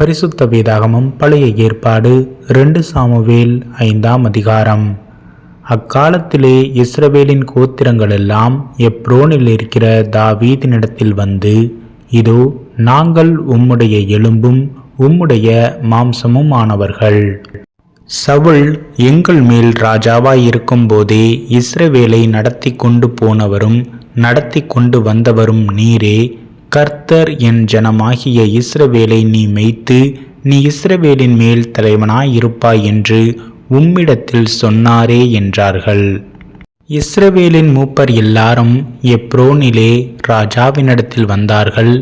பரிசுத்த வேதாகமம் பழைய ஏற்பாடு ரெண்டு சாமுவேல் ஐந்தாம் அதிகாரம். அக்காலத்திலே இஸ்ரவேலின் கோத்திரங்களெல்லாம் எப்ரோனில் இருக்கிற தாவீதினிடத்தில் வந்து இதோ நாங்கள் உம்முடைய எலும்பும் உம்முடைய மாம்சமும் ஆனவர்கள் சவுல் எங்கள் மேல் ராஜாவாய் இருக்கும்போதே இஸ்ரவேலை நடத்தி கொண்டு போனவரும் நடத்தி கொண்டு வந்தவரும் நீரே கர்த்தர் என் ஜனமாகிய இஸ்ரவேலை நீ மெய்த்து நீ இஸ்ரவேலின் மேல் தலைவனாயிருப்பாய் என்று உம்மிடத்தில் சொன்னாரே என்றார்கள். இஸ்ரவேலின் மூப்பர் எல்லாரும் எப்ரோனிலே ராஜாவினிடத்தில் வந்தார்கள்.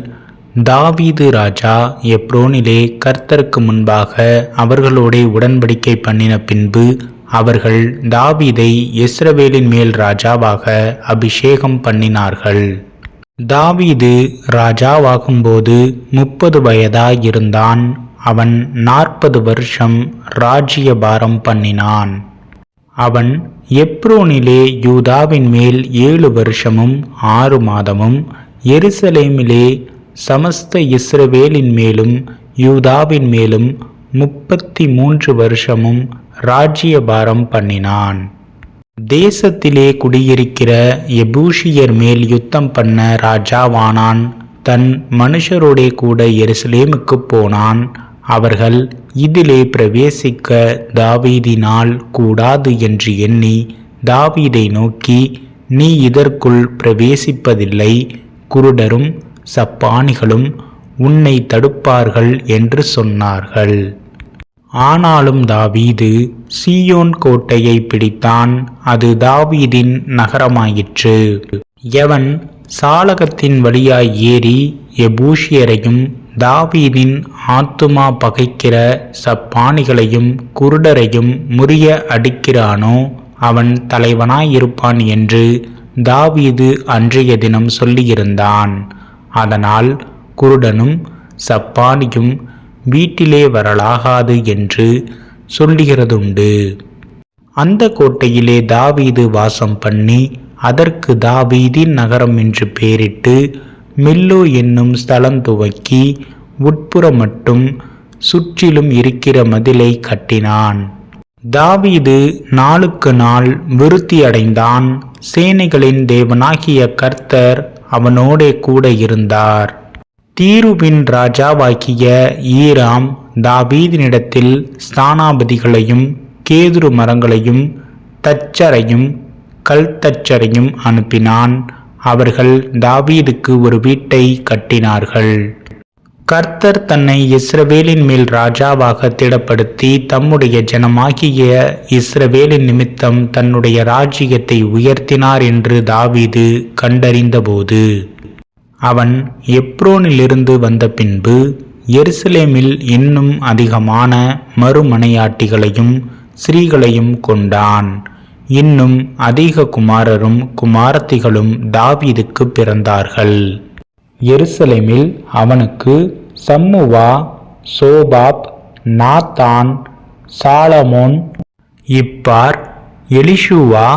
தாவீது ராஜா எப்ரோனிலே கர்த்தருக்கு முன்பாக அவர்களோடே உடன்படிக்கை பண்ணின பின்பு அவர்கள் தாவீதை இஸ்ரவேலின் மேல் ராஜாவாக அபிஷேகம் பண்ணினார்கள். தாவீது ராஜாவாகும்போது முப்பது வயதாயிருந்தான். அவன் நாற்பது வருஷம் ராஜ்யபாரம் பண்ணினான். அவன் எப்ரோனிலே யூதாவின் மேல் ஏழு வருஷமும் ஆறு மாதமும் எருசலேமிலே சமஸ்த இஸ்ரவேலின் மேலும் யூதாவின் மேலும் முப்பத்தி மூன்று வருஷமும் ராஜ்யபாரம் பண்ணினான். தேசத்திலே குடியிருக்கிற எபூஷியர் மேல் யுத்தம் பண்ண ராஜாவானான். தன் மனுஷரோடே கூட எருசலேமுக்கு போனான். அவர்கள் இதிலே பிரவேசிக்க தாவீதினால் கூடாது என்று எண்ணி தாவீதை நோக்கி நீ இதற்குள் பிரவேசிப்பதில்லை. குருடரும் சப்பானிகளும் உன்னை தடுப்பார்கள் என்று சொன்னார்கள். ஆனாலும் தாவீது சீயோன் கோட்டையை பிடித்தான். அது தாவீதின் நகரமாயிற்று. எவன் சாலகத்தின் வழியாய் ஏறி எபூஷியரையும் தாவீதின் ஆத்துமா பகைக்கிற சப்பாணிகளையும் குருடரையும் முறிய அடிக்கிறானோ அவன் தலைவனாயிருப்பான் என்று தாவீது அன்றைய தினம் சொல்லியிருந்தான். அதனால் குருடனும் சப்பானியும் வீட்டிலே வரலாகாது என்று சொல்லுகிறதுண்டு. அந்த கோட்டையிலே தாவீது வாசம் பண்ணி அதற்கு தாவீதின் நகரம் என்று பெயரிட்டு மில்லோ என்னும் ஸ்தலம் துவக்கி உட்புற மட்டும் சுற்றிலும் இருக்கிற மதிலை கட்டினான். தாவீது நாளுக்கு நாள் விருத்தி அடைந்தான். சேனைகளின் தேவனாகிய கர்த்தர் அவனோடே கூட இருந்தார். தீருவின் ராஜாவாக்கிய ஈராம் தாபீதினிடத்தில் ஸ்தானாபதிகளையும் கேதுரு மரங்களையும் தச்சரையும் கல்தச்சரையும் அனுப்பினான். அவர்கள் தாவீதுக்கு ஒரு வீட்டை கட்டினார்கள். கர்த்தர் தன்னை இஸ்ரவேலின் மேல் ராஜாவாக திடப்படுத்தி தம்முடைய ஜனமாகிய இஸ்ரவேலின் நிமித்தம் தன்னுடைய ராஜ்யத்தை உயர்த்தினார் என்று தாவீது கண்டறிந்தபோது அவன் எப்ரோனிலிருந்து வந்த பின்பு எருசலேமில் இன்னும் அதிகமான மறுமனையாட்டிகளையும் ஸ்ரீகளையும் கொண்டான். இன்னும் அதிக குமாரரும் குமாரத்திகளும் தாவீதுக்கு பிறந்தார்கள். எருசலேமில் அவனுக்கு Shammua Shobab Nathan Solomon Ibhar Elishua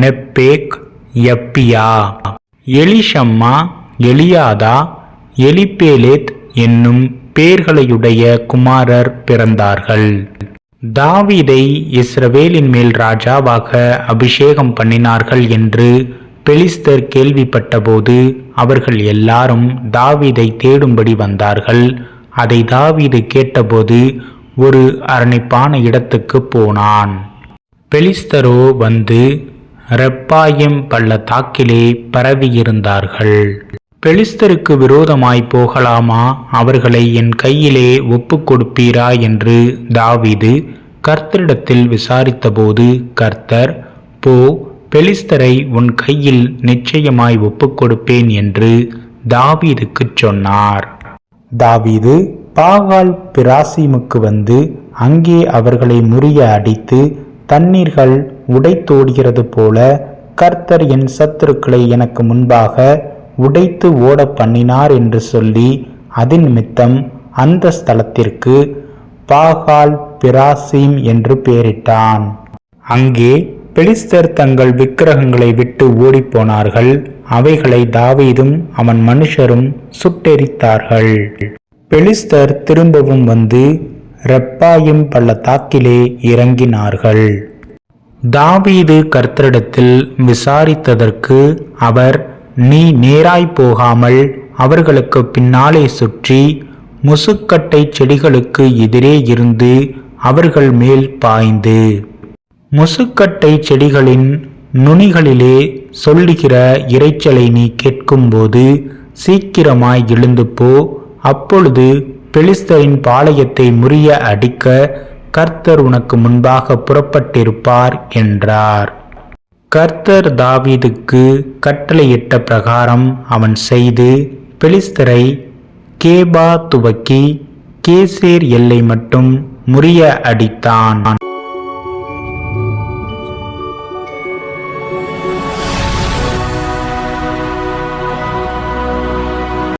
Nepheg Japhia Elishama Eliada Eliphelet என்னும் பேர்களையுடைய குமாரர் பிறந்தார்கள். தாவீதை இஸ்ரவேலின் மேல் ராஜாவாக அபிஷேகம் பண்ணினார்கள் என்று பெலிஸ்தர் கேள்விப்பட்டபோது அவர்கள் எல்லாரும் தாவீதை தேடும்படி வந்தார்கள். அதை தாவீது கேட்டபோது ஒரு அரணிப்பான இடத்துக்கு போனான். பெலிஸ்தரோ வந்து ரெப்பாயம் பள்ளத்தாக்கிலே பரவியிருந்தார்கள். பெலிஸ்தருக்கு விரோதமாய் போகலாமா? அவர்களை என் கையிலே ஒப்பு கொடுப்பீரா? என்று தாவீது கர்த்தரிடத்தில் விசாரித்தபோது கர்த்தர் போ பெலிஸ்தரை உன் கையில் நிச்சயமாய் ஒப்பு கொடுப்பேன் என்று தாவீதுக்குச் சொன்னார். தாவீது பாகால் பிராசிமுக்கு வந்து அங்கே அவர்களை முறிய அடித்து தண்ணீர்கள் உடைத்தோடுகிறது போல கர்த்தர் என் சத்துருக்களை எனக்கு முன்பாக உடைத்து ஓட பண்ணினார் என்று சொல்லி அதன் நிமித்தம் அந்த ஸ்தலத்திற்கு பாகால் பிராசிம் என்று பெயரிட்டான். அங்கே பெலிஸ்தர் தங்கள் விக்கிரகங்களை விட்டு ஓடிப்போனார்கள் அவைகளை தாவீதும் அவன் மனுஷரும் சுட்டெரித்தார்கள். பெலிஸ்தர் திரும்பவும் வந்து ரெப்பாயும் பள்ளத்தாக்கிலே இறங்கினார்கள். தாவீது கர்த்தரிடத்தில் விசாரித்ததற்கு அவர் நீ நேராய் போகாமல் அவர்களுக்கு பின்னாலே சுற்றி முசுக்கட்டை செடிகளுக்கு எதிரே இருந்து அவர்கள் மேல் பாய்ந்து. முசுக்கட்டை செடிகளின் நுனிகளிலே சொல்லுகிற இரைச்சலை நீ கேட்கும்போது சீக்கிரமாய் எழுந்து போ. அப்பொழுது பெலிஸ்தரின் பாளையத்தை முறிய அடிக்க கர்த்தர் உனக்கு முன்பாக புறப்பட்டிருப்பார் என்றார். கர்த்தர் தாவீதுக்கு கட்டளையிட்ட பிரகாரம் அவன் செய்து பெலிஸ்தரை கேபா துவக்கி கேசேர் எல்லை மட்டும் முறிய அடித்தான்.